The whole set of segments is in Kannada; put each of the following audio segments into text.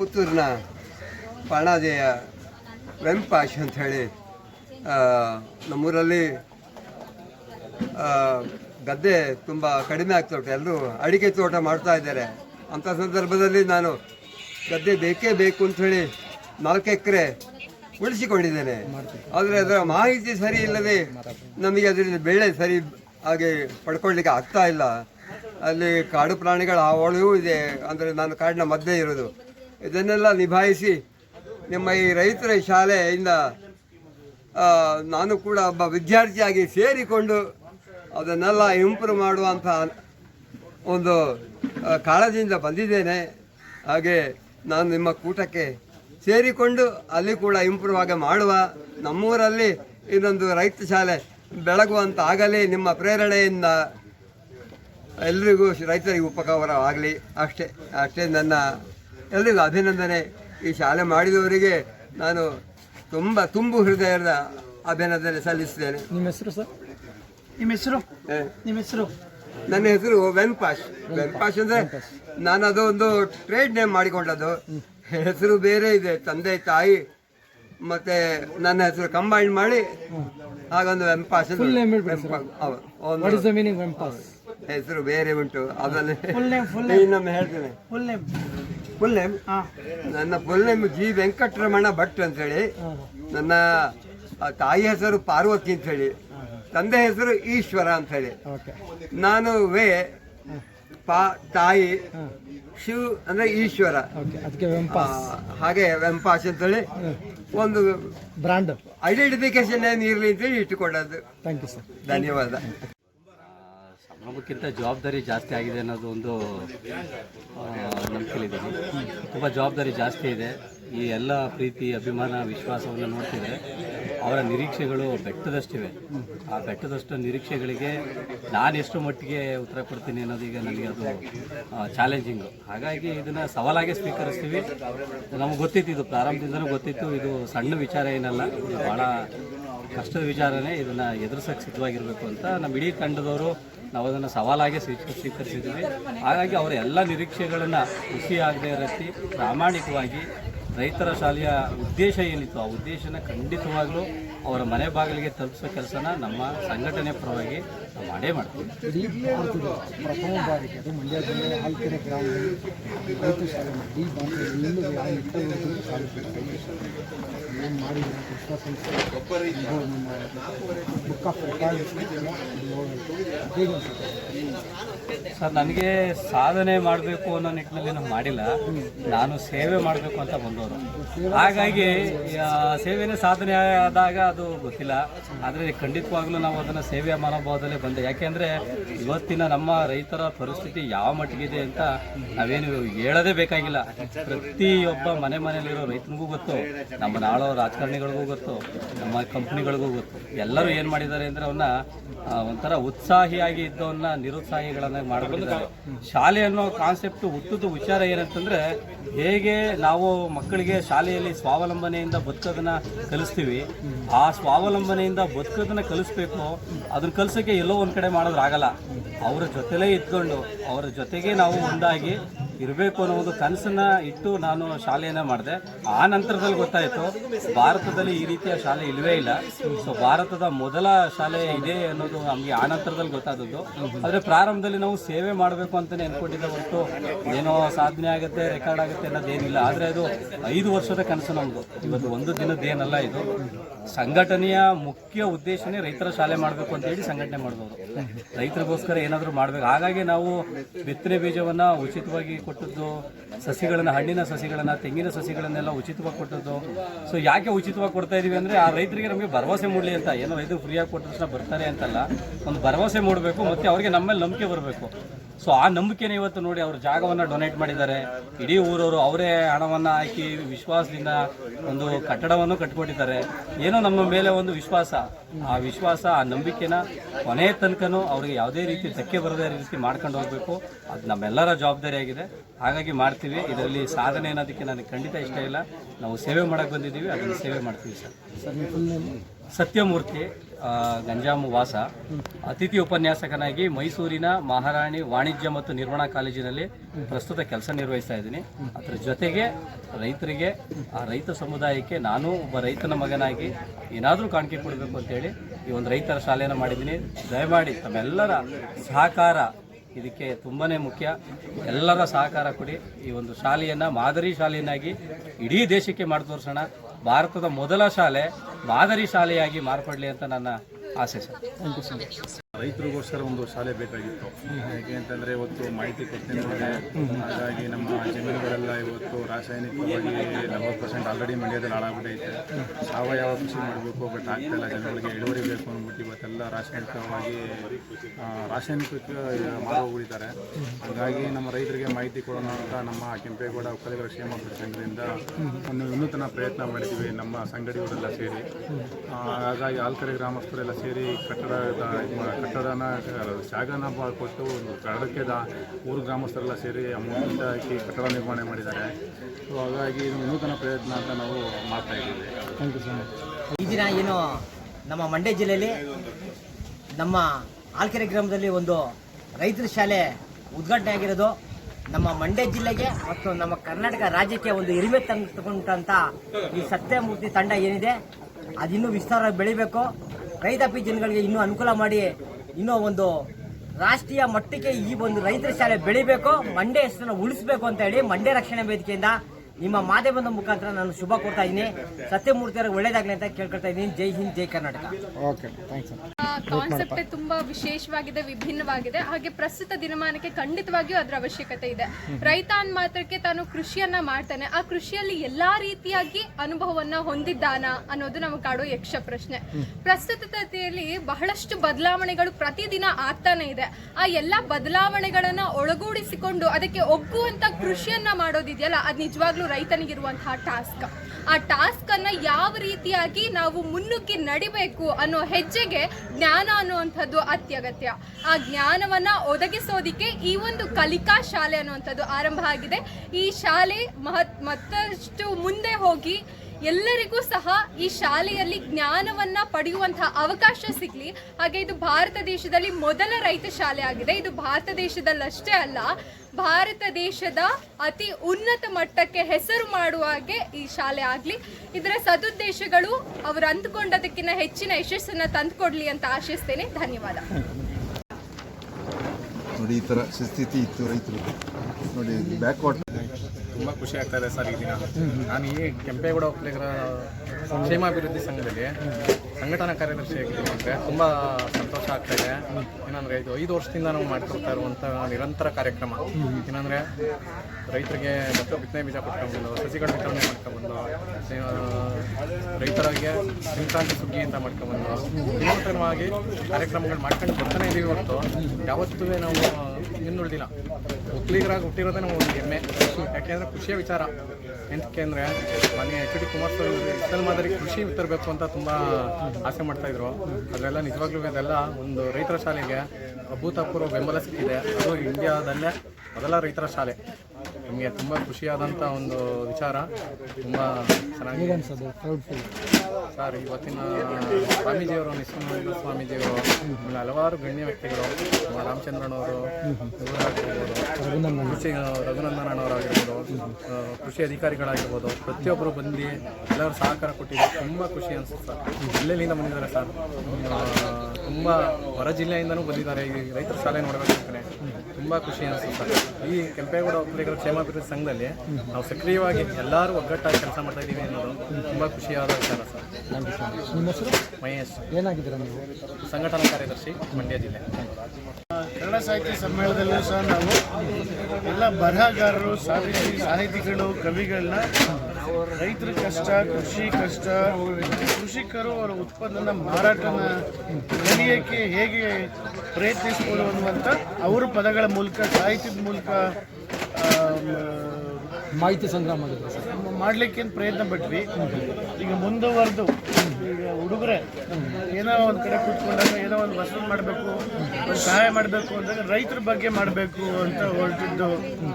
ಪುತ್ತೂರಿನ ಪಾಣಾದೆಯ ವೆಂಪಾಶ್ ಆ, ನಮ್ಮೂರಲ್ಲಿ ಗದ್ದೆ ತುಂಬ ಕಡಿಮೆ ಆಗ್ತಾ ಉಂಟು. ಎಲ್ಲರೂ ಅಡಿಕೆ ತೋಟ ಮಾಡ್ತಾ ಇದ್ದಾರೆ. ಅಂಥ ಸಂದರ್ಭದಲ್ಲಿ ನಾನು ಗದ್ದೆ ಬೇಕೇ ಬೇಕು ಅಂತ ಹೇಳಿ ನಾಲ್ಕು ಎಕರೆ ಉಳಿಸಿಕೊಂಡಿದ್ದೇನೆ. ಆದರೆ ಅದರ ಮಾಹಿತಿ ಸರಿ ಇಲ್ಲದೆ ನಮಗೆ ಅದರಿಂದ ಬೆಳೆ ಸರಿ ಹಾಗೆ ಪಡ್ಕೊಳ್ಳಿಕ್ಕೆ ಆಗ್ತಾ ಇಲ್ಲ. ಅಲ್ಲಿ ಕಾಡು ಪ್ರಾಣಿಗಳ ಹಾವಳಿಯೂ ಇದೆ. ಅಂದರೆ ನಾನು ಕಾಡಿನ ಮಧ್ಯೆ ಇರೋದು. ಇದನ್ನೆಲ್ಲ ನಿಭಾಯಿಸಿ ನಿಮ್ಮ ಈ ರೈತರ ಶಾಲೆಯಿಂದ ನಾನು ಕೂಡ ಒಬ್ಬ ವಿದ್ಯಾರ್ಥಿಯಾಗಿ ಸೇರಿಕೊಂಡು ಅದನ್ನೆಲ್ಲ ಇಂಪ್ರೂವ್ ಮಾಡುವಂಥ ಒಂದು ಕಾಳಜಿಯಿಂದ ಬಂದಿದ್ದೇನೆ. ಹಾಗೆ ನಾನು ನಿಮ್ಮ ಕೂಟಕ್ಕೆ ಸೇರಿಕೊಂಡು ಅಲ್ಲಿ ಕೂಡ ಇಂಪ್ರೂವ್ ಆಗಿ ಮಾಡುವ, ನಮ್ಮೂರಲ್ಲಿ ಇನ್ನೊಂದು ರೈತ ಶಾಲೆ ಬೆಳಗುವಂತಾಗಲಿ, ನಿಮ್ಮ ಪ್ರೇರಣೆಯಿಂದ ಎಲ್ರಿಗೂ ರೈತರಿಗೆ ಉಪಕಾರವಾಗಲಿ ಅಷ್ಟೇ ಅಷ್ಟೇ ನನ್ನ ಎಲ್ರಿಗೂ ಅಭಿನಂದನೆ. ಈ ಶಾಲೆ ಮಾಡಿದವರಿಗೆ ನಾನು ತುಂಬ ತುಂಬು ಹೃದಯದ ಅಭಿನಂದನೆ ಸಲ್ಲಿಸಿದ್ದೇನೆ ನಿಮ್ಮ ಹೆಸರು ಸರ್? ನಿಮ್ಮ ಹೆಸರು? ನಿಮ್ಮ ಹೆಸರು? ನನ್ನ ಹೆಸರು ವೆನ್ಪಾಶ್ ವೆನ್ಪಾಶ್ ಅಂದ್ರೆ ನಾನು ಅದು ಒಂದು ಟ್ರೇಡ್ ನೇಮ್ ಮಾಡಿಕೊಂಡದ್ದು. ಹೆಸರು ಬೇರೆ ಇದೆ ತಂದೆ ತಾಯಿ ಮತ್ತೆ ನನ್ನ ಹೆಸರು ಕಂಬೈನ್ ಮಾಡಿ ಹಾಗೊಂದು ವೆಂಪಾಸ್ ಹೆಸರು ಬೇರೆ ಉಂಟು. ಅದನ್ನು ಫುಲ್ ನೇಮ್ ಫುಲ್ ಇನ್ನೊಮ್ಮೆ ಹೇಳ್ತೇನೆ. ಫುಲ್ ನೇಮ್ ನನ್ನ full name G Venkataramana Bhat ಅಂತೇಳಿ ಹೇಳಿ ನನ್ನ ತಾಯಿ ಹೆಸರು ಪಾರ್ವತಿ ಅಂತ ಹೇಳಿ ತಂದೆ ಹೆಸರು ಈಶ್ವರ ಅಂತ ಹೇಳಿ ಓಕೆ. ನಾನು ವೇ ಪಾ ತಾಯಿ ಶಿವ್ ಅಂದ್ರೆ ಈಶ್ವರ. ಹಾಗೆ ವೆಂಪಾಶ್ ಅಂತೇಳಿ ಒಂದು ಬ್ರಾಂಡ್. ಐಡೆಂಟಿಫಿಕೇಶನ್ ಏನು ಇರಲಿ ಅಂತೇಳಿ ಸರ್ ಧನ್ಯವಾದ. ಸಂಭ್ರಮಕ್ಕಿಂತ ಜವಾಬ್ದಾರಿ ಜಾಸ್ತಿ ಆಗಿದೆ ಅನ್ನೋದು ಒಂದು ನಂಬಿಕೆಲಿದ್ದೀನಿ ತುಂಬ ಜವಾಬ್ದಾರಿ ಜಾಸ್ತಿ ಇದೆ. ಈ ಎಲ್ಲ ಪ್ರೀತಿ, ಅಭಿಮಾನ, ವಿಶ್ವಾಸವನ್ನು ನೋಡ್ತಿದ್ರೆ ಅವರ ನಿರೀಕ್ಷೆಗಳು ಬೆಟ್ಟದಷ್ಟಿವೆ. ಆ ಬೆಟ್ಟದಷ್ಟು ನಿರೀಕ್ಷೆಗಳಿಗೆ ನಾನು ಎಷ್ಟು ಮಟ್ಟಿಗೆ ಉತ್ತರ ಕೊಡ್ತೀನಿ ಅನ್ನೋದು ಈಗ ನನಗೆ ಅದು ಚಾಲೆಂಜಿಂಗು ಹಾಗಾಗಿ ಇದನ್ನು ಸವಾಲಾಗೆ ಸ್ವೀಕರಿಸ್ತೀವಿ. ನಮಗೆ ಗೊತ್ತಿತ್ತು, ಇದು ಪ್ರಾರಂಭದಿಂದಲೂ ಗೊತ್ತಿತ್ತು. ಇದು ಸಣ್ಣ ವಿಚಾರ ಏನಲ್ಲ ಭಾಳ ಕಷ್ಟದ ವಿಚಾರನೇ ಇದನ್ನು ಎದುರಿಸೋಕ್ಕೆ ಸಿದ್ಧವಾಗಿರಬೇಕು ಅಂತ ನಮ್ಮ ಇಡೀ ತಂಡದವರು ನಾವು ಅದನ್ನು ಸವಾಲಾಗಿ ಸ್ವೀಕರ್ ಸ್ವೀಕರಿಸಿದ್ವಿ ಹಾಗಾಗಿ ಅವರ ಎಲ್ಲ ನಿರೀಕ್ಷೆಗಳನ್ನು ಖುಷಿಯಾಗದೇ ರೀತಿ ಪ್ರಾಮಾಣಿಕವಾಗಿ ರೈತರ ಶಾಲೆಯ ಉದ್ದೇಶ ಏನಿತ್ತು ಆ ಉದ್ದೇಶನ ಖಂಡಿತವಾಗ್ಲೂ ಅವರ ಮನೆ ಬಾಗಿಲಿಗೆ ತಲುಪಿಸೋ ಕೆಲಸನ ನಮ್ಮ ಸಂಘಟನೆ ಪರವಾಗಿ ನಾವು ಮಾಡೇ ಮಾಡ್ತೀವಿ. ಇಡೀ ಭಾರತದ ಪ್ರಥಮ ಬಾರಿಗೆ ಅದು ಮಂಡ್ಯ ಜಿಲ್ಲೆ ಹಾಲ್ಕೆರೆ ಗ್ರಾಮದಲ್ಲಿ ರೈತ ಶಾಲೆ ಮಾಡಿ ಇಡೀ ಭಾರತದಲ್ಲಿ ಎಲ್ಲೂ ಯಾವ ನಿಟ್ಟಲ್ಲಿ ಶಾಲೆ ಏನು ಮಾಡಿದ ವಿಶ್ವಾಸಂಸ್ಥೆ ನಮ್ಮ ಬುಕ್ ಆಫ್ ರೆಕಾರ್ಡ್ಸ್ ಸರ್ ನನಗೆ ಸಾಧನೆ ಮಾಡಬೇಕು ಅನ್ನೋ ನಿಟ್ಟಿನಲ್ಲಿ ನಾನು ಮಾಡಿಲ್ಲ. ನಾನು ಸೇವೆ ಮಾಡಬೇಕು ಅಂತ ಬಂದವರು. ಹಾಗಾಗಿ ಸೇವೆನೇ ಸಾಧನೆ ಆದಾಗ ಅದು ಗೊತ್ತಿಲ್ಲ. ಆದರೆ ಖಂಡಿತವಾಗ್ಲೂ ನಾವು ಅದನ್ನು ಸೇವೆಯ ಮನೋಭಾವದಲ್ಲೇ ಬಂದೆ. ಯಾಕೆಂದರೆ ಇವತ್ತಿನ ನಮ್ಮ ರೈತರ ಪರಿಸ್ಥಿತಿ ಯಾವ ಮಟ್ಟಿಗಿದೆ ಅಂತ ನಾವೇನು ಹೇಳೋದೇ ಬೇಕಾಗಿಲ್ಲ. ಪ್ರತಿಯೊಬ್ಬ ಮನೆ ಮನೆಯಲ್ಲಿರೋ ರೈತನಿಗೂ ಗೊತ್ತು, ನಮ್ಮ ನಾಳೋ ರಾಜಕಾರಣಿಗಳಿಗೂ ಗೊತ್ತು, ನಮ್ಮ ಕಂಪ್ನಿಗಳಿಗೂ ಗೊತ್ತು. ಎಲ್ಲರೂ ಏನು ಮಾಡಿದ್ದಾರೆ ಅಂದರೆ ಅವನ್ನ ಒಂಥರ ಉತ್ಸಾಹಿಯಾಗಿ ಇದ್ದವನ್ನ ನಿರುತ್ಸಾಹಿಗಳನ್ನಾಗಿ ಮಾಡ್ಬಿಟ್ಟಿದ್ದಾರೆ. ಶಾಲೆ ಅನ್ನೋ ಕಾನ್ಸೆಪ್ಟ್ ಹುಟ್ಟಿದ ವಿಚಾರ ಏನಂತಂದ್ರೆ, ಹೇಗೆ ನಾವು ಮಕ್ಕಳಿಗೆ ಶಾಲೆಯಲ್ಲಿ ಸ್ವಾವಲಂಬನೆಯಿಂದ ಬದುಕೋದನ್ನ ಕಲಿಸ್ತೀವಿ ಸ್ವಾವಲಂಬನೆಯಿಂದ ಬದುಕೋದನ್ನ ಕಲಿಸ್ಬೇಕು. ಅದನ್ನ ಕಲಸಕ್ಕೆ ಎಲ್ಲೋ ಒಂದ್ ಕಡೆ ಮಾಡೋದ್ರಾಗಲ್ಲ ಅವರ ಜೊತೆಲೇ ಇದ್ಕೊಂಡು ಅವರ ಜೊತೆಗೆ ನಾವು ಒಂದಾಗಿ ಇರಬೇಕು ಅನ್ನೋ ಒಂದು ಕನಸನ್ನ ಇಟ್ಟು ನಾನು ಶಾಲೆಯನ್ನ ಮಾಡಿದೆ. ಆ ನಂತರದಲ್ಲಿ ಗೊತ್ತಾಯಿತು, ಭಾರತದಲ್ಲಿ ಈ ರೀತಿಯ ಶಾಲೆ ಇಲ್ಲವೇ ಇಲ್ಲ. ಸೊ ಭಾರತದ ಮೊದಲ ಶಾಲೆ ಇದೆ ಅನ್ನೋದು ನಮಗೆ ಆ ನಂತರದಲ್ಲಿ ಗೊತ್ತಾದದ್ದು. ಆದರೆ ಪ್ರಾರಂಭದಲ್ಲಿ ನಾವು ಸೇವೆ ಮಾಡಬೇಕು ಅಂತಲೇ ಅನ್ಕೊಂಡಿದ್ದೆ ಹೊರತು ಏನೋ ಸಾಧನೆ ಆಗುತ್ತೆ ರೆಕಾರ್ಡ್ ಆಗುತ್ತೆ ಅನ್ನೋದೇನಿಲ್ಲ ಆದರೆ ಅದು ಐದು ವರ್ಷದ ಕನಸು ನಮ್ಮದು ಇವತ್ತು ಒಂದು ದಿನದ್ದೇನಲ್ಲ ಇದು. ಸಂಘಟನೆಯ ಮುಖ್ಯ ಉದ್ದೇಶನೇ ರೈತರ ಶಾಲೆ ಮಾಡಬೇಕು ಅಂತ ಹೇಳಿ ಸಂಘಟನೆ ಮಾಡಬಹುದು ರೈತರಿಗೋಸ್ಕರ ಏನಾದರೂ ಮಾಡಬೇಕು. ಹಾಗಾಗಿ ನಾವು ಬಿತ್ತನೆ ಬೀಜವನ್ನು ಉಚಿತವಾಗಿ ಕೊಟ್ಟದ್ದು, ಸಸಿಗಳನ್ನು, ಹಣ್ಣಿನ ಸಸಿಗಳನ್ನು, ತೆಂಗಿನ ಸಸಿಗಳನ್ನೆಲ್ಲ ಉಚಿತವಾಗಿ ಕೊಟ್ಟದ್ದು. ಸೊ ಯಾಕೆ ಉಚಿತವಾಗಿ ಕೊಡ್ತಾ ಇದೀವಿ ಅಂದರೆ, ಆ ರೈತರಿಗೆ ನಮಗೆ ಭರವಸೆ ಮೂಡಲಿ ಅಂತ. ಏನೋ ರೈತರು ಫ್ರೀಯಾಗಿ ಕೊಟ್ಟ ತಕ್ಷಣ ಬರ್ತಾರೆ ಅಂತಲ್ಲ. ಒಂದು ಭರವಸೆ ಮೂಡಬೇಕು, ಮತ್ತು ಅವರಿಗೆ ನಮ್ಮ ಮೇಲೆ ನಂಬಿಕೆ ಬರಬೇಕು. ಸೊ ಆ ನಂಬಿಕೆನ ಇವತ್ತು ನೋಡಿ ಅವ್ರ ಜಾಗವನ್ನು ಡೊನೇಟ್ ಮಾಡಿದ್ದಾರೆ. ಇಡೀ ಊರವರು ಅವರೇ ಹಣವನ್ನು ಹಾಕಿ ವಿಶ್ವಾಸದಿಂದ ಒಂದು ಕಟ್ಟಡವನ್ನು ಕಟ್ಕೊಟ್ಟಿದ್ದಾರೆ. ಏನೋ ನಮ್ಮ ಮೇಲೆ ಒಂದು ವಿಶ್ವಾಸ. ಆ ವಿಶ್ವಾಸ, ಆ ನಂಬಿಕೆನ ಕೊನೆ ತನಕನೂ ಅವ್ರಿಗೆ ಯಾವುದೇ ರೀತಿ ಧಕ್ಕೆ ಬರದೇ ರೀತಿ ಮಾಡ್ಕೊಂಡು ಹೋಗಬೇಕು. ಅದು ನಮ್ಮೆಲ್ಲರ ಜವಾಬ್ದಾರಿ ಆಗಿದೆ. ಹಾಗಾಗಿ ಮಾಡ್ತೀವಿ. ಇದರಲ್ಲಿ ಸಾಧನೆ ಅನ್ನೋದಕ್ಕೆ ನನಗೆ ಖಂಡಿತ ಇಷ್ಟ ಇಲ್ಲ. ನಾವು ಸೇವೆ ಮಾಡಕ್ಕೆ ಬಂದಿದ್ದೀವಿ. ಅದನ್ನು ಸೇವೆ ಮಾಡ್ತೀವಿ ಸರ್. ಸತ್ಯಮೂರ್ತಿ ಗಂಜಾಮು ವಾಸ, ಅತಿಥಿ ಉಪನ್ಯಾಸಕನಾಗಿ ಮೈಸೂರಿನ ಮಹಾರಾಣಿ ವಾಣಿಜ್ಯ ಮತ್ತು ನಿರ್ವಹಣಾ ಕಾಲೇಜಿನಲ್ಲಿ ಪ್ರಸ್ತುತ ಕೆಲಸ ನಿರ್ವಹಿಸ್ತಾ ಇದ್ದೀನಿ. ಅದರ ಜೊತೆಗೆ ರೈತರಿಗೆ, ಆ ರೈತ ಸಮುದಾಯಕ್ಕೆ ನಾನು ಒಬ್ಬ ರೈತನ ಮಗನಾಗಿ ಏನಾದರೂ ಕಾಣಿಕೆ ಕೊಡಬೇಕು ಅಂತೇಳಿ ಈ ಒಂದು ರೈತರ ಶಾಲೆಯನ್ನು ಮಾಡಿದ್ದೀನಿ. ದಯಮಾಡಿ ತಮ್ಮೆಲ್ಲರ ಸಹಕಾರ ಇದಕ್ಕೆ ತುಂಬಾ ಮುಖ್ಯ. ಎಲ್ಲರ ಸಹಕಾರ ಕೊಡಿ. ಈ ಒಂದು ಶಾಲೆಯನ್ನು ಮಾದರಿ ಶಾಲೆಯನ್ನಾಗಿ ಇಡೀ ದೇಶಕ್ಕೆ ಮಾಡಿ ತೋರಿಸೋಣ ಭಾರತದ ಮೊದಲ ಶಾಲೆ ಮಾದರಿ ಶಾಲೆಯಾಗಿ ಮಾರ್ಪಡಲಿ ಅಂತ ನನ್ನ ಆಸೆ sir. Thank you so much ರೈತರಿಗೋಸ್ಕರ ಒಂದು ಶಾಲೆ ಬೇಕಾಗಿತ್ತು. ಹೇಗೆ ಅಂತಂದರೆ ಇವತ್ತು ಮಾಹಿತಿ ಕೊಡ್ತೀನಿ ಹಾಗಾಗಿ ನಮ್ಮ ಜಮೀನುಗಳೆಲ್ಲ ಇವತ್ತು ರಾಸಾಯನಿಕವಾಗಿ ನಲವತ್ತು ಪರ್ಸೆಂಟ್ ಆಲ್ರೆಡಿ ಮಂಡ್ಯದಲ್ಲಿ ಹಾಳಾಗ್ಬಿಟ್ಟೈತೆ. ಸಾವಯವ ಕೃಷಿ ಮಾಡಬೇಕು ಬಟ್ ಆಗ್ತಾಯಿಲ್ಲ ಜನಗಳಿಗೆ ಇಳುವರಿ ಬೇಕು ಅಂದ್ಬಿಟ್ಟು ಇವತ್ತೆಲ್ಲ ರಾಸಾಯನಿಕವಾಗಿ ರಾಸಾಯನಿಕ ಮಾರೋಗ್ಬಿಟ್ಟಿದ್ದಾರೆ ಹಾಗಾಗಿ ನಮ್ಮ ರೈತರಿಗೆ ಮಾಹಿತಿ ಕೊಡೋಣ ಅಂತ ನಮ್ಮ ಕೆಂಪೇಗೌಡ ಒಕ್ಕಲಿಗರ ಕ್ಷೇಮ ಸಂಘದಿಂದ ಒಂದು ವಿನೂತನ ಪ್ರಯತ್ನ ಮಾಡಿದ್ವಿ ನಮ್ಮ ಸಂಗಡಿಯವರೆಲ್ಲ ಸೇರಿ. ಹಾಗಾಗಿ ಆಲ್ಕರೆ ಗ್ರಾಮಸ್ಥರೆಲ್ಲ ಸೇರಿ ಕಟ್ಟಡದ ಕಟ್ಟಡನ ಜಾಗನ ಕೊಟ್ಟು ಒಂದು ಕಟ್ಟಡಕ್ಕೆ ದಾ ಊರು ಗ್ರಾಮಸ್ಥರೆಲ್ಲ ಸೇರಿ ಅಮೌಂಟ್ ಹಾಕಿ ಕಟ್ಟಡ ನಿರ್ಮಾಣ ಮಾಡಿದ್ದಾರೆ. ಸೊ ಹಾಗಾಗಿ ಇದು ನೂತನ ಪ್ರಯತ್ನ ಅಂತ ನಾವು ಮಾಡ್ತಾ ಇದ್ದೀವಿ. ಥ್ಯಾಂಕ್ ಯು ಸೊ ಮಚ್ ಈ ದಿನ ಏನು ನಮ್ಮ ಮಂಡ್ಯ ಜಿಲ್ಲೆಯಲ್ಲಿ ನಮ್ಮ ಆಲ್ಕೆರೆ ಗ್ರಾಮದಲ್ಲಿ ಒಂದು ರೈತರ ಶಾಲೆ ಉದ್ಘಾಟನೆ ಆಗಿರೋದು. ನಮ್ಮ ಮಂಡ್ಯ ಜಿಲ್ಲೆಗೆ ಮತ್ತು ನಮ್ಮ ಕರ್ನಾಟಕ ರಾಜ್ಯಕ್ಕೆ ಒಂದು ಹಿರಿಮೆ ತಂದುಕೊಂಡಂತ ಈ ಸತ್ಯಮೂರ್ತಿ ತಂಡ ಏನಿದೆ, ಅದಿನ್ನೂ ವಿಸ್ತಾರ ಬೆಳಿಬೇಕು. ರೈತಾಪಿ ಜನಗಳಿಗೆ ಇನ್ನೂ ಅನುಕೂಲ ಮಾಡಿ ಇನ್ನೂ ಒಂದು ರಾಷ್ಟ್ರೀಯ ಮಟ್ಟಕ್ಕೆ ಈ ಒಂದು ರೈತರ ಶಾಲೆ ಬೆಳಿಬೇಕು, ಮಂಡ್ಯ ಹೆಸರನ್ನು ಉಳಿಸಬೇಕು ಅಂತ ಹೇಳಿ ಮಂಡ್ಯ ರಕ್ಷಣೆ ವೇದಿಕೆಯಿಂದ ನಿಮ್ಮ ಮಾಧ್ಯಮದ ಮುಖಾಂತರ ನಾನು ಶುಭ ಕೊಡ್ತಾ ಇದ್ದೀನಿ. ಸತ್ಯಮೂರ್ತಿ ಅವ್ರಿಗೆ ಒಳ್ಳೇದಾಗಲಿ ಅಂತ ಕೇಳ್ಕೊಳ್ತಾ ಇದ್ದೀನಿ. ಜೈ ಹಿಂದ್, ಜೈ ಕರ್ನಾಟಕ. ಓಕೆ ಥ್ಯಾಂಕ್ಸ್ ಕಾನ್ಸೆಪ್ಟ್ ತುಂಬಾ ವಿಶೇಷವಾಗಿದೆ ವಿಭಿನ್ನವಾಗಿದೆ. ಹಾಗೆ ಪ್ರಸ್ತುತ ದಿನಮಾನಕ್ಕೆ ಖಂಡಿತವಾಗಿಯೂ ಅದರ ಅವಶ್ಯಕತೆ ಇದೆ. ರೈತ ಅಂದ ಮಾತ್ರಕ್ಕೆ ತಾನು ಕೃಷಿಯನ್ನ ಮಾಡ್ತಾನೆ. ಆ ಕೃಷಿಯಲ್ಲಿ ಎಲ್ಲಾ ರೀತಿಯಾಗಿ ಅನುಭವವನ್ನ ಹೊಂದಿದ್ದಾನ ಅನ್ನೋದು ನಮಗೆ ಕಾಡೋ ಯಕ್ಷ ಪ್ರಶ್ನೆ. ಪ್ರಸ್ತುತತೆಯಲ್ಲಿ ಬಹಳಷ್ಟು ಬದಲಾವಣೆಗಳು ಪ್ರತಿದಿನ ಆಗ್ತಾನೆ ಇದೆ. ಆ ಎಲ್ಲಾ ಬದಲಾವಣೆಗಳನ್ನ ಒಳಗೂಡಿಸಿಕೊಂಡು ಅದಕ್ಕೆ ಒಗ್ಗುವಂತ ಕೃಷಿಯನ್ನ ಮಾಡೋದಿದೆಯಲ್ಲ ಅದು ನಿಜವಾಗ್ಲೂ ರೈತನಿಗಿರುವಂತಹ ಟಾಸ್ಕ್. ಆ ಟಾಸ್ಕ್ ಅನ್ನ ಯಾವ ರೀತಿಯಾಗಿ ನಾವು ಮುನ್ನುಗ್ಗಿ ನಡಿಬೇಕು ಅನ್ನೋ ಹೆಜ್ಜೆಗೆ ಜ್ಞಾನ ಅನ್ನುವಂಥದ್ದು ಅತ್ಯಗತ್ಯ. ಆ ಜ್ಞಾನವನ್ನ ಒದಗಿಸೋದಿಕ್ಕೆ ಈ ಒಂದು ಕಲಿಕಾ ಶಾಲೆ ಅನ್ನುವಂಥದ್ದು ಆರಂಭ ಆಗಿದೆ. ಈ ಶಾಲೆ ಮಹತ್ ಮತ್ತಷ್ಟು ಮುಂದೆ ಹೋಗಿ ಎಲ್ಲರಿಗೂ ಸಹ ಈ ಶಾಲೆಯಲ್ಲಿ ಜ್ಞಾನವನ್ನ ಪಡೆಯುವಂತಹ ಅವಕಾಶ ಸಿಗ್ಲಿ. ಹಾಗೆ ಇದು ಭಾರತ ದೇಶದಲ್ಲಿ ಮೊದಲ ರೈತ ಶಾಲೆ ಆಗಿದೆ. ಇದು ಭಾರತ ದೇಶದಲ್ಲಷ್ಟೇ ಅಲ್ಲ, ಭಾರತ ದೇಶದ ಅತಿ ಉನ್ನತ ಮಟ್ಟಕ್ಕೆ ಹೆಸರು ಮಾಡುವ ಹಾಗೆ ಈ ಶಾಲೆ ಆಗ್ಲಿ. ಇದರ ಸದುದ್ದೇಶಗಳು ಅವರು ಅಂದುಕೊಂಡದಕ್ಕಿಂತ ಹೆಚ್ಚಿನ ಯಶಸ್ಸನ್ನ ತಂದುಕೊಡ್ಲಿ ಅಂತ ಆಶಿಸ್ತೇನೆ. ಧನ್ಯವಾದ. ನೋಡಿ ಈ ಸ್ಥಿತಿ ಇತ್ತು ರೈತರು ನೋಡಿ ಬ್ಯಾಕ್ವಾಟ್ ತುಂಬ ಖುಷಿ ಆಗ್ತಾ ಇದೆ ಸರ್ ಈ ದಿನ. ನಾನು ಈ ಕೆಂಪೇಗೌಡ ಒಕ್ಕಲಿಗರ ಕ್ಷೇಮಾಭಿವೃದ್ಧಿ ಸಂಘದಲ್ಲಿ ಸಂಘಟನಾ ಕಾರ್ಯದರ್ಶಿ ಆಗಿದ್ದೀನಿ ಅಂದರೆ ತುಂಬ ಸಂತೋಷ ಆಗ್ತಾ ಇದೆ. ಏನಂದರೆ ಇದು ಐದು ವರ್ಷದಿಂದ ನಾವು ಮಾಡ್ಕೊಡ್ತಾ ಇರುವಂಥ ನಿರಂತರ ಕಾರ್ಯಕ್ರಮ. ಏನಂದರೆ ರೈತರಿಗೆ ಮತ್ತು ಬಿತ್ತನೆ ಬೀಜ ಕೊಟ್ಕೊಂಡ್ಬಂದು ಸಸಿಗಳ ವಿತರಣೆ ಮಾಡ್ಕೊಂಡ್ಬಂದು ಆ, ರೈತರಿಗೆ ಸಂಕ್ರಾಂತಿ ಸುಗ್ಗಿ ಅಂತ ಮಾಡ್ಕೊಂಡ್ಬಂದು ನಿರಂತರವಾಗಿ ಕಾರ್ಯಕ್ರಮಗಳು ಮಾಡ್ಕೊಂಡು ಬರ್ತಾನೆ ಇದೀವಿ ಹೊರತು. ಯಾವತ್ತೂ ನಾವು ಹಿಂದುಳಿದಿಲ್ಲ ಒಕ್ಕಲಿಗರಾಗಿ ಹುಟ್ಟಿರೋದೇ ನಾವು ಒಂದು ಹೆಮ್ಮೆ. ಯಾಕೆಂದರೆ ಖುಷಿಯ ವಿಚಾರ. ಎಂತಕ್ಕೆ ಅಂದರೆ ಮನೆ ಎಚ್ ಡಿ ಕುಮಾರಸ್ವಾಮಿ ಇಷ್ಟಲ್ ಮಾದರಿ ಕೃಷಿ ತರಬೇಕು ಅಂತ ತುಂಬ ಆಸೆ ಮಾಡ್ತಾಯಿದ್ರು ಅದೆಲ್ಲ ನಿಜವಾಗ್ಲೂ ಅದೆಲ್ಲ ಒಂದು ರೈತರ ಶಾಲೆಗೆ ಅಭೂತಪೂರ್ವ ಬೆಂಬಲ ಸಿಕ್ಕಿದೆ. ಅದು ಇಂಡಿಯಾದಲ್ಲೇ ಮೊದಲ ರೈತರ ಶಾಲೆ. ನಮಗೆ ತುಂಬ ಖುಷಿಯಾದಂಥ ಒಂದು ವಿಚಾರ. ತುಂಬ ಚೆನ್ನಾಗಿ ಅನಿಸೋದು ಸರ್ ಇವತ್ತಿನ ಸ್ವಾಮೀಜಿಯವರು ನಿಸ್ಸಂಗ ಸ್ವಾಮೀಜಿಯವರು ಆಮೇಲೆ ಹಲವಾರು ಗಣ್ಯ ವ್ಯಕ್ತಿಗಳು ರಾಮಚಂದ್ರನವರು ಕೃಷಿ ರಘುನಂದನವರಾಗಿರ್ಬೋದು ಕೃಷಿ ಅಧಿಕಾರಿಗಳಾಗಿರ್ಬೋದು ಪ್ರತಿಯೊಬ್ಬರು ಬಂದು ಎಲ್ಲರೂ ಸಹಕಾರ ಕೊಟ್ಟಿದ್ದು ತುಂಬ ಖುಷಿ ಅನಿಸುತ್ತೆ ಸರ್. ಎಲ್ಲೆಲ್ಲಿಂದ ಬಂದಿದ್ದಾರೆ ಸರ್. ತುಂಬ ಹೊರ ಜಿಲ್ಲೆಯಿಂದನೂ ಬಂದಿದ್ದಾರೆ. ಈ ರೈತರ ಶಾಲೆ ನೋಡಬೇಕಂತಾನೆ ತುಂಬ ಖುಷಿ ಅನಿಸುತ್ತೆ. ಸರ್ ಈ ಕೆಂಪೇಗೌಡ ಒಕ್ಕಲಿಗರ ಕ್ಷೇಮಾಭಿವೃದ್ಧಿ ಸಂಘದಲ್ಲಿ ನಾವು ಸಕ್ರಿಯವಾಗಿ ಎಲ್ಲರೂ ಒಗ್ಗಟ್ಟಾಗಿ ಕೆಲಸ ಮಾಡ್ತಾ ಇದ್ದೀವಿ ಅನ್ನೋದು ತುಂಬ ಖುಷಿಯಾದ ವಿಚಾರ ಸರ್. ಥ್ಯಾಂಕ್ ಯು ನಿಮ್ಮ ಹೆಸರು? ಮಹೇಶ್. ಏನಾಗಿದ್ದೀರಾ ನೀವು? ಸಂಘಟನಾ ಕಾರ್ಯದರ್ಶಿ ಮಂಡ್ಯ ಜಿಲ್ಲೆ. ಕನ್ನಡ ಸಾಹಿತ್ಯ ಸಮ್ಮೇಳನದಲ್ಲೂ ಸಹ ನಾವು ಎಲ್ಲ ಬರಹಗಾರರು ಸಾಹಿತಿ ಸಾಹಿತಿಗಳು ಕವಿಗಳನ್ನ ರೈತರ ಕಷ್ಟ ಕೃಷಿ ಕಷ್ಟ ಕೃಷಿಕರು ಅವರ ಉತ್ಪನ್ನನ ಮಾರಾಟನ ಕಲಿಯೋಕ್ಕೆ ಹೇಗೆ ಪ್ರಯತ್ನಿಸ್ಬೋದು ಅನ್ನುವಂಥ ಅವರ ಪದಗಳ ಮೂಲಕ ಸಾಹಿತ್ಯದ ಮೂಲಕ ಮಾಹಿತಿ ಸಂಗ್ರಹ ಮಾಡಿದ್ರು ಸರ್. ಮಾಡಲಿಕ್ಕೆ ಪ್ರಯತ್ನ ಪಟ್ವಿ. ಈಗ ಮುಂದುವರೆದು. ಈಗ ಹುಡುಗರೆ ಏನೋ ಒಂದು ಕಡೆ ಕೂತ್ಕೊಂಡಾಗ ಏನೋ ಒಂದು ವಸೂಲು ಮಾಡಬೇಕು, ಒಂದು ಸಹಾಯ ಮಾಡಬೇಕು ಅಂದಾಗ ರೈತರ ಬಗ್ಗೆ ಮಾಡಬೇಕು ಅಂತ ಹೊರಟಿದ್ದು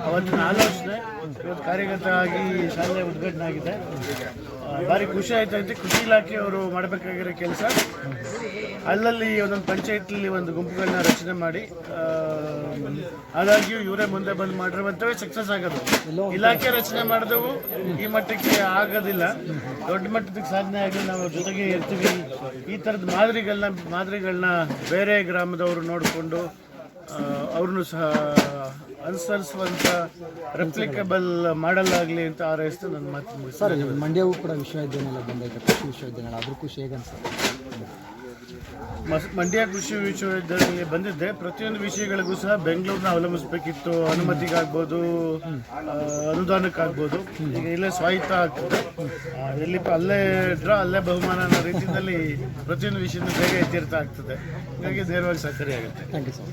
ಅವತ್ತಿನ ಆಲೋಚನೆ. ಇವತ್ತು ಕಾರ್ಯಗತ ಆಗಿ ಶಾಲೆ ಉದ್ಘಾಟನೆ ಆಗಿದೆ. ಭಾರಿ ಖುಷಿ ಆಯ್ತೈತೆ. ಕೃಷಿ ಇಲಾಖೆಯವರು ಮಾಡಬೇಕಾಗಿರೋ ಕೆಲಸ. ಅಲ್ಲಲ್ಲಿ ಒಂದೊಂದು ಪಂಚಾಯತ್ಲಿ ಒಂದು ಗುಂಪುಗಳನ್ನ ರಚನೆ ಮಾಡಿ ಆದಾಗ್ಯೂ ಇವರೇ ಮುಂದೆ ಬಂದು ಮಾಡಿರುವಂತವೇ ಸಕ್ಸಸ್ ಆಗೋದು. ಇಲಾಖೆ ರಚನೆ ಮಾಡಿದವು, ಈ ಮಟ್ಟಕ್ಕೆ ಆಗೋದಿಲ್ಲ. ದೊಡ್ಡ ಮಟ್ಟದ ಸಾಧನೆ ಆಗಿ ನಾವು ಜೊತೆಗೆ ಇರ್ತೀವಿ. ಈ ಥರದ ಮಾದರಿಗಳನ್ನ ಮಾದರಿಗಳನ್ನ ಬೇರೆ ಗ್ರಾಮದವರು ನೋಡಿಕೊಂಡು ಅವ್ರನ್ನು ಸಹ ಅನುಸರಿಸುವಂಥ ರೆಪ್ಲಿಕಬಲ್ ಆಗಲಿ ಅಂತ ಆರೈಸ್ತು ನನ್ನ ಮಾತು ಸರ್ ಮಂಡ್ಯವೂ ಕೂಡ ವಿಶ್ವವಿದ್ಯಾನಿಲಯ ಬಂದೈತೆ ಕೃಷಿ ವಿಶ್ವವಿದ್ಯಾನಿಲಯ ಅದ್ರ ಖುಷಿ ಹೇಗೆ ಅನ್ಸುತ್ತೆ ಮಂಡ್ಯ ಕೃಷಿ ವಿಶ್ವವಿದ್ಯಾಲಯ ಬಂದಿದ್ದೆ. ಪ್ರತಿಯೊಂದು ವಿಷಯಗಳಿಗೂ ಸಹ ಬೆಂಗಳೂರನ್ನ ಅವಲಂಬಿಸಬೇಕಿತ್ತು. ಅನುಮತಿಗಾಗ್ಬೋದು ಅನುದಾನಕ್ಕಾಗ್ಬೋದು. ಈಗ ಇಲ್ಲೇ ಸ್ವಾಯತ್ತ ಆಗ್ತದೆ. ಎಲ್ಲಿ ಅಲ್ಲೇ ಡ್ರಾ ಅಲ್ಲೇ ಬಹುಮಾನ ಅನ್ನೋ ರೀತಿಯಲ್ಲಿ ಪ್ರತಿಯೊಂದು ವಿಷಯದ ಬೇಗ ಎತ್ತಿರ್ತಾ ಆಗ್ತದೆ ಹಾಗಾಗಿ ನೇರವಾಗಿ ಸಹಕಾರಿ ಆಗುತ್ತೆ ಥ್ಯಾಂಕ್ ಯು ಸರ್.